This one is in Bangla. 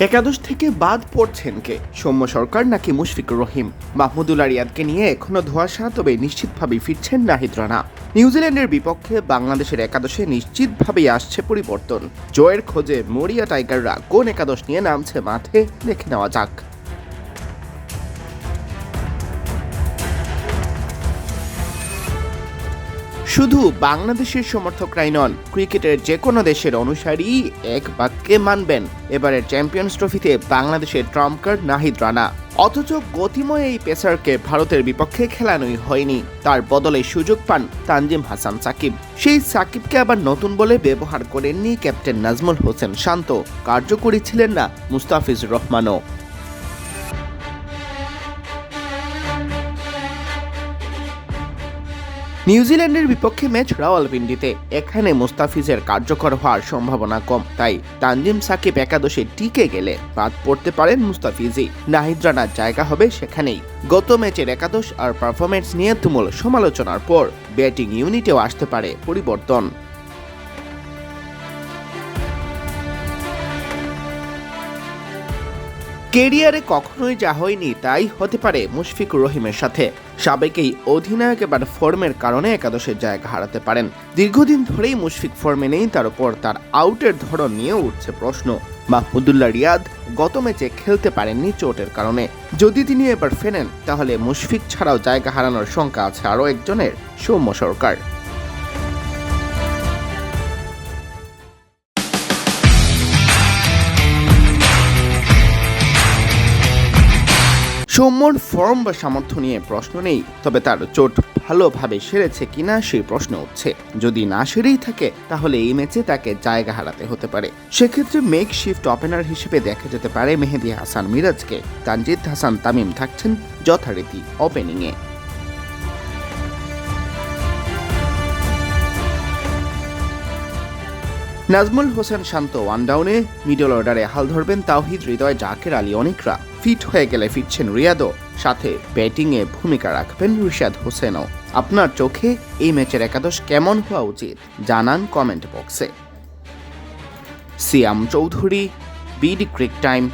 একাদশ থেকে বাদ পড়ছেন কে? সৌম্য সরকার নাকি মুশফিকুর রহিম? মাহমুদুল রিয়াদকে নিয়ে এখনও ধোয়াশা তবে নিশ্চিতভাবেই ফিরছেন নাহিদ রানা। নিউজিল্যান্ডের বিপক্ষে বাংলাদেশের একাদশে নিশ্চিতভাবেই আসছে পরিবর্তন। জয়ের খোঁজে মরিয়া টাইগাররা কোন একাদশ নিয়ে নামছে মাঠে দেখে নেওয়া যাক। শুধু বাংলাদেশের সমর্থকরাই নন, ক্রিকেটের যে কোনো দেশের অনুসারী এক বাক্যে মানবেন। এবারের চ্যাম্পিয়ন্স ট্রফিতে বাংলাদেশের ট্রাম্প কার্ড নাহিদ রানা। অথচ গতিময় এই পেসারকে ভারতের বিপক্ষে খেলানোই হয়নি। তার বদলে সুযোগ পান তানজিম হাসান সাকিব। সেই সাকিবকে আবার নতুন বলে ব্যবহার করেননি ক্যাপ্টেন নাজমুল হোসেন শান্ত। কার্যকরী ছিলেন না মুস্তাফিজুর রহমানও। নিউজিল্যান্ডের বিপক্ষে ম্যাচ রাওয়ালপিন্ডিতে। এখানে মুস্তাফিজের কার্যকর হওয়ার সম্ভাবনা কম, তাই তানজিম সাকিব একাদশে টিকে গেলে বাদ পড়তে পারেন মুস্তাফিজই। নাহিদ রানার জায়গা হবে সেখানেই। গত ম্যাচের একাদশ আর পারফরমেন্স নিয়ে তুমুল সমালোচনার পর ব্যাটিং ইউনিটেও আসতে পারে পরিবর্তন। কেরিয়ারে কখনোই যা হয়নি তাই হতে পারে মুশফিকুর রহিমের সাথে। সাবেকেই অধিনায়ক এবার ফর্মের কারণে একাদশের জায়গা হারাতে পারেন। দীর্ঘদিন ধরেই মুশফিক ফর্মে নেই, তার উপর তার আউটের ধরন নিয়ে উঠছে প্রশ্ন। মাহমুদুল্লাহ রিয়াদ গত ম্যাচে খেলতে পারেননি চোটের কারণে। যদি তিনি এবার ফেরেন, তাহলে মুশফিক ছাড়াও জায়গা হারানোর শঙ্কা আছে আরও একজনের, সৌম্য সরকার। সৌম্যর ফর্ম বা সামর্থ্য নিয়ে প্রশ্ন নেই, তবে তার চোট ভালোভাবে সেরেছে কিনা সেই প্রশ্ন উঠছে। যদি না সেরেই থাকে, তাহলে এই ম্যাচে তাকে জায়গা হারাতে হতে পারে। সেক্ষেত্রে মেক শিফট ওপেনার হিসেবে দেখা যেতে পারে মেহেদি হাসান মিরাজকে। তানজিদ হাসান তামিম থাকছেন যথারীতি ওপেনিংয়ে। নাজমুল হোসেন শান্ত ওয়ান ডাউনে মিডল অর্ডারে হাল ধরবেন তাওহিদ হৃদয়, জাকের আলী অনেকরা। ফিট হয়ে গেলে ফিরছেন রিয়াদও। সাথে ব্যাটিংয়ে ভূমিকা রাখবেন রিশাদ হোসেনও। আপনার চোখে এই ম্যাচের একাদশ কেমন হওয়া উচিত? জানান কমেন্ট বক্সে। Siam Chowdhury, BD Cric Time